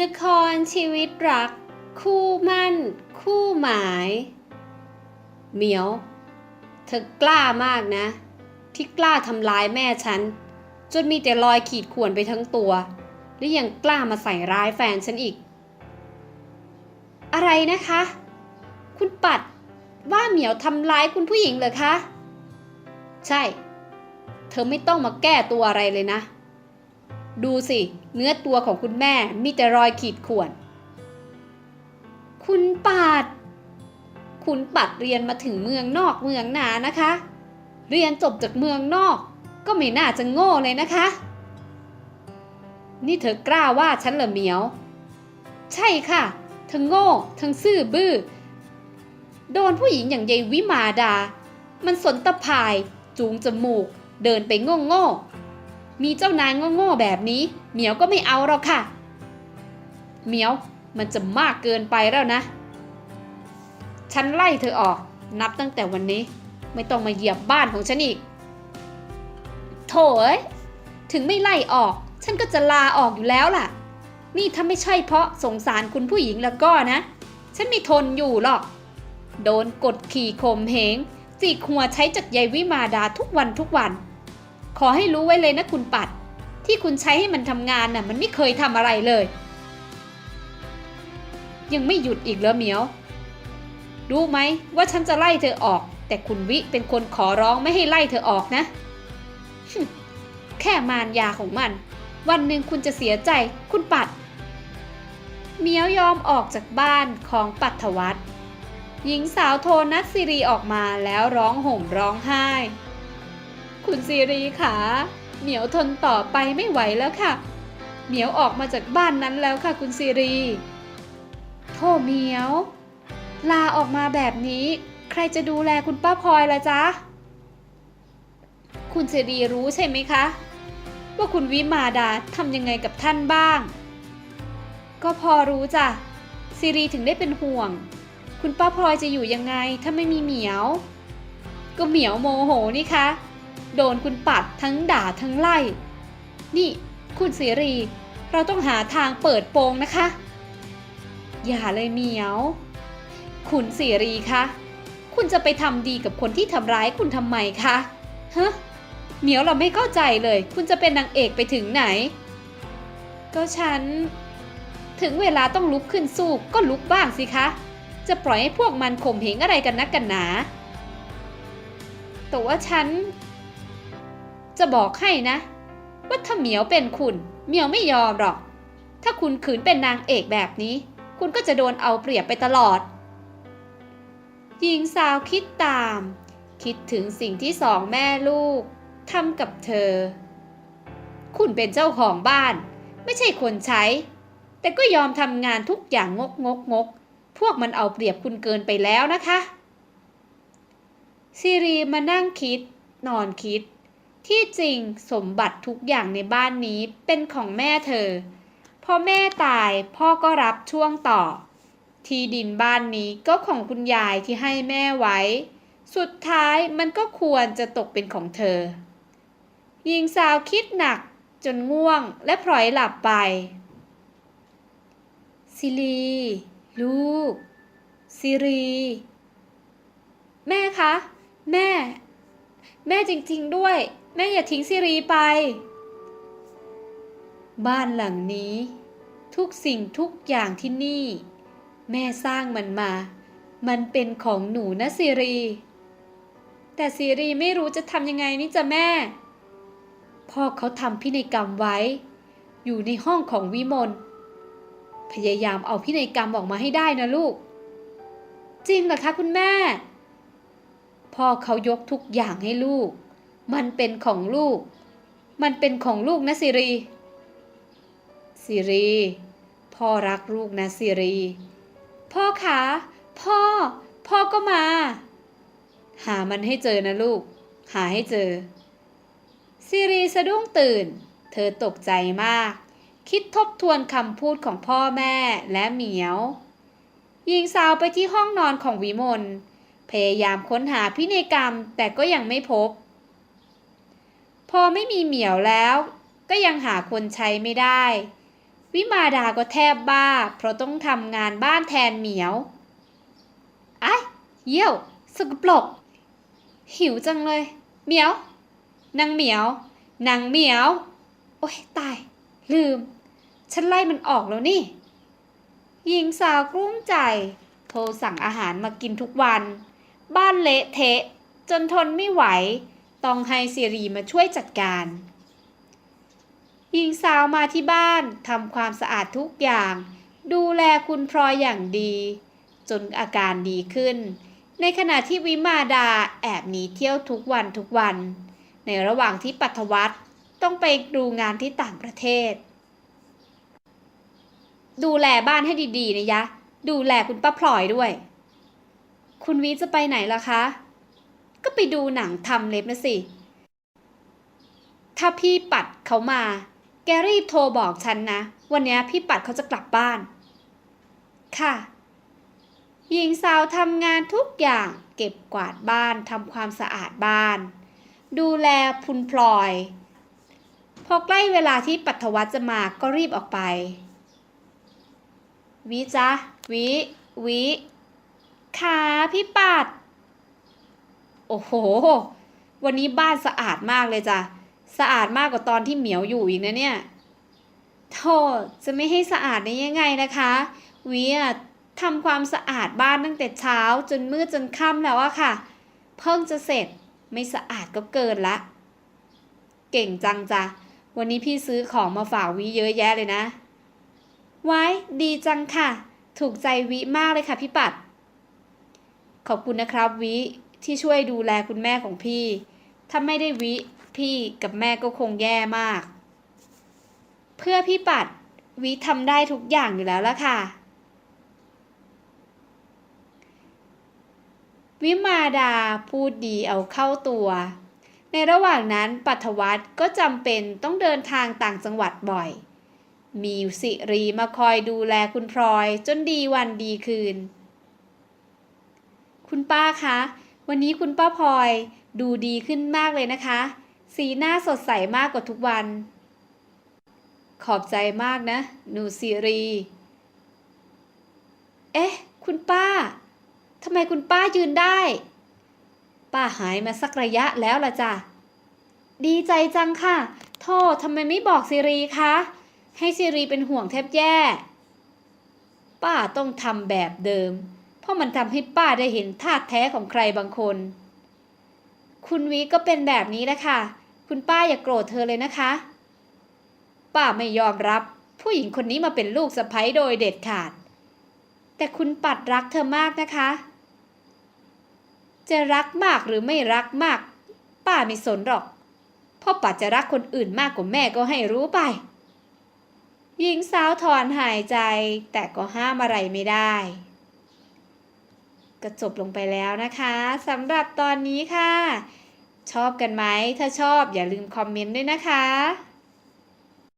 ละครชีวิตรัก คู่มั่น คู่หมาย เหมียว เธอกล้ามากนะ ที่กล้าทำร้ายแม่ฉัน จนมีแต่รอยขีดข่วนไปทั้งตัว และยังกล้ามาใส่ร้ายแฟนฉันอีก อะไรนะคะ คุณปัดว่าเหมียวทำร้ายคุณผู้หญิงเหรอคะ ใช่ เธอไม่ต้องมาแก้ตัวอะไรเลยนะ ดูสิ เนื้อตัวของคุณแม่มีแต่รอยขีดข่วน คุณปัดคุณปัดเรียนมาถึงเมืองนอกเมืองนานะคะ เรียนจบจากเมืองนอกก็ไม่น่าจะโง่เลยนะคะ นี่เธอกล้าว่าฉันเหรอเหมียว ใช่ค่ะ ทั้งโง่ ทั้งซื่อบื้อ โดนผู้หญิงอย่างยายวิมาดา มันสนตะพาย จูงจมูก เดินไปโง่โง่ มีเจ้านายโง่ๆแบบนี้ เหมียวก็ไม่เอาหรอกค่ะ เหมียวมันจะมากเกินไปแล้วนะ ฉันไล่เธอออก นับตั้งแต่วันนี้ ไม่ต้องมาเหยียบบ้านของฉันอีก โถ่เอ้ยถึงไม่ไล่ออก ฉันก็จะลาออกอยู่แล้วล่ะ นี่ถ้าไม่ใช่เพราะสงสารคุณผู้หญิงแล้วก็นะ ฉันไม่ทนอยู่หรอก โดนกดขี่ข่มเหงจิกหัวใช้จากยายวิมาดาทุกวันทุกวัน ขอให้รู้ไว้เลยนะคุณปัด ที่คุณใช้ให้มันทำงานน่ะมันไม่เคยทำอะไรเลย ยังไม่หยุดอีกเหรอเหมียว รู้ไหมว่าฉันจะไล่เธอออก แต่คุณวิเป็นคนขอร้องไม่ให้ไล่เธอออกนะ แค่มารยาของมัน วันหนึ่งคุณจะเสียใจ คุณปัดเมียวยอมออกจากบ้านของปัทวัตหญิงสาวโทนัสซิรีออกมาแล้วร้องห่มร้องไห้ คุณซีรีขาเหมียวทนต่อไปไม่ไหวแล้วค่ะ เหมียวออกมาจากบ้านนั้นแล้วค่ะคุณซีรีโทเหมียว ลาออกมาแบบนี้ ใครจะดูแลคุณป้าพลอยล่ะจ๊ะ คุณซีรีรู้ใช่ไหมคะ ว่าคุณวิมาดาทำยังไงกับท่านบ้าง ก็พอรู้จ้ะซีรีถึงได้เป็นห่วง คุณป้าพลอยจะอยู่ยังไงถ้าไม่มีเหมียว ก็เหมียวโมโหนี่คะ โดนคุณปัดทั้งด่าทั้งไล่ นี่ คุณซีรี เราต้องหาทางเปิดโปงนะคะ อย่าเลยเหมียว คุณซีรีคะคุณจะไปทำดีกับคนที่ทำร้ายคุณทำไมคะฮะเหมียวเราไม่เข้าใจเลย คุณจะเป็นนางเอกไปถึงไหน ก็ฉัน ถึงเวลาต้องลุกขึ้นสู้ก็ลุกบ้างสิคะ จะปล่อยให้พวกมันข่มเหงอะไรกันนักกันหนา แต่ว่าฉัน จะบอกให้นะ ว่าถ้าเหมียวเป็นคุณเหมียวไม่ยอมหรอก ถ้าคุณขืนเป็นนางเอกแบบนี้ คุณก็จะโดนเอาเปรียบไปตลอดหญิงสาวคิดตาม คิดถึงสิ่งที่สองแม่ลูกทำกับเธอ คุณเป็นเจ้าของบ้าน ไม่ใช่คนใช้ แต่ก็ยอมทำงานทุกอย่างงกงกงกพวกมันเอาเปรียบคุณเกินไปแล้วนะคะ ซีรีมานั่งคิด นอนคิด ที่จริงสมบัติทุกอย่างในบ้านนี้เป็นของแม่เธอ พอแม่ตายพ่อก็รับช่วงต่อ ที่ดินบ้านนี้ก็ของคุณยายที่ให้แม่ไว้ สุดท้ายมันก็ควรจะตกเป็นของเธอ หญิงสาวคิดหนักจนง่วงและพลอยหลับไป ซิลี ลูก ซิรี แม่คะ แม่ แม่จริง ๆ ด้วย แม่อย่าทิ้งซิรีไป บ้านหลังนี้ ทุกสิ่งทุกอย่างที่นี่ แม่สร้างมันมา มันเป็นของหนูนะซิรี แต่ซีรีไม่รู้จะทำยังไงนี่จ้ะแม่ พ่อเขาทำพินัยกรรมไว้ อยู่ในห้องของวิมลพยายามเอาพินัยกรรมออกมาให้ได้นะลูก จริงเหรอคะคุณแม่ พ่อเขายกทุกอย่างให้ลูก มันเป็นของลูก มันเป็นของลูกนะสิรีสิรีพ่อรักลูกนะสิรี พ่อคะพ่อ พ่อก็มา หามันให้เจอนะลูก หาให้เจอซีรีสะดุ้งตื่น เธอตกใจมาก คิดทบทวนคำพูดของพ่อแม่และเหมียวหญิงสาวไปที่ห้องนอนของวิมลพยายามค้นหาพินัยกรรมแต่ก็ยังไม่พบ พอไม่มีเหมียวแล้ว ก็ยังหาคนใช้ไม่ได้ วิมาดาก็แทบบ้า เพราะต้องทำงานบ้านแทนเหมียวไอ้เยี่ยวสกปรกหิวจังเลย เหมียวนางเหมียวนางเหมียว โอ๊ยตาย ลืม ฉันไล่มันออกแล้วนี่ หญิงสาวกลุ้มใจ โทรสั่งอาหารมากินทุกวัน บ้านเละเทะ จนทนไม่ไหว ต้องให้สิรีมาช่วยจัดการ หญิงสาวมาที่บ้านทำความสะอาดทุกอย่าง ดูแลคุณพลอยอย่างดี จนอาการดีขึ้น ในขณะที่วิมาดาแอบหนีเที่ยวทุกวันทุกวัน ในระหว่างที่ปัทวัตต้องไปดูงานที่ต่างประเทศ ดูแลบ้านให้ดีๆนะยะ ดูแลคุณป้าพลอยด้วย คุณวิจะไปไหนล่ะคะ ก็ไปดูหนังทำเล็บนะสิ ถ้าพี่ปัดเขามา แกรีบโทรบอกฉันนะ วันนี้พี่ปัดเขาจะกลับบ้าน ค่ะ หญิงสาวทำงานทุกอย่างเก็บกวาดบ้านทำความสะอาดบ้าน ดูแลพุนพลอย พอใกล้เวลาที่ปัทวัตจะมาก็รีบออกไป วิจ๊ะวิ วิค่ะพี่ปัด โอ้โห วันนี้บ้านสะอาดมากเลยจ้ะ สะอาดมากกว่าตอนที่เหมียวอยู่อีกนะเนี่ยโธ่จะไม่ให้สะอาดได้ยังไงนะคะวิอะทำความสะอาดบ้านตั้งแต่เช้าจนมืดจนค่ำแล้วอะค่ะ เพิ่งจะเสร็จไม่สะอาดก็เกินละ เก่งจังจ้ะ วันนี้พี่ซื้อของมาฝากวิเยอะแยะเลยนะ ไว้ดีจังค่ะ ถูกใจวิมากเลยค่ะพี่ปัด ขอบคุณนะครับวิ ที่ช่วยดูแลคุณแม่ของพี่ ถ้าไม่ได้วิพี่กับแม่ก็คงแย่มาก เพื่อพี่ปัดวิทำได้ทุกอย่างอยู่แล้วละค่ะ วิมาดาพูดดีเอาเข้าตัว ในระหว่างนั้นปัทวัตก็จำเป็นต้องเดินทางต่างจังหวัดบ่อย มีสิรีมาคอยดูแลคุณพลอยจนดีวันดีคืน คุณป้าคะ วันนี้คุณป้าพลอยดูดีขึ้นมากเลยนะคะ สีหน้าสดใสมากกว่าทุกวัน ขอบใจมากนะ หนูสิรี เอ๊ะ คุณป้าทำไมคุณป้ายืนได้ ป้าหายมาสักระยะแล้วล่ะจ้ะ ดีใจจังค่ะ โทษทำไมไม่บอกสิรีคะ ให้สิรีเป็นห่วงแทบแย่ ป้าต้องทำแบบเดิม ราะมันทำให้ป้าได้เห็นท่าแท้ของใครบางคน คุณวิก็เป็นแบบนี้แหละค่ะ คุณป้าอย่ากโกรธเธอเลยนะคะ ป้าไม่ยอมรับ ผู้หญิงคนนี้มาเป็นลูกสะใภ้โดยเด็ดขาด แต่คุณปัดรักเธอมากนะคะ จะรักมากหรือไม่รักมาก ป้าไม่สนหรอกเพราะปัดจะรักคนอื่นมากกว่าแม่ก็ให้รู้ไป หญิงสาวถอนหายใจแต่ก็ห้ามอะไรไม่ได้ ก็จบลงไปแล้วนะคะสำหรับตอนนี้ค่ะ ชอบกันไหม ถ้าชอบอย่าลืมคอมเมนต์ด้วยนะคะ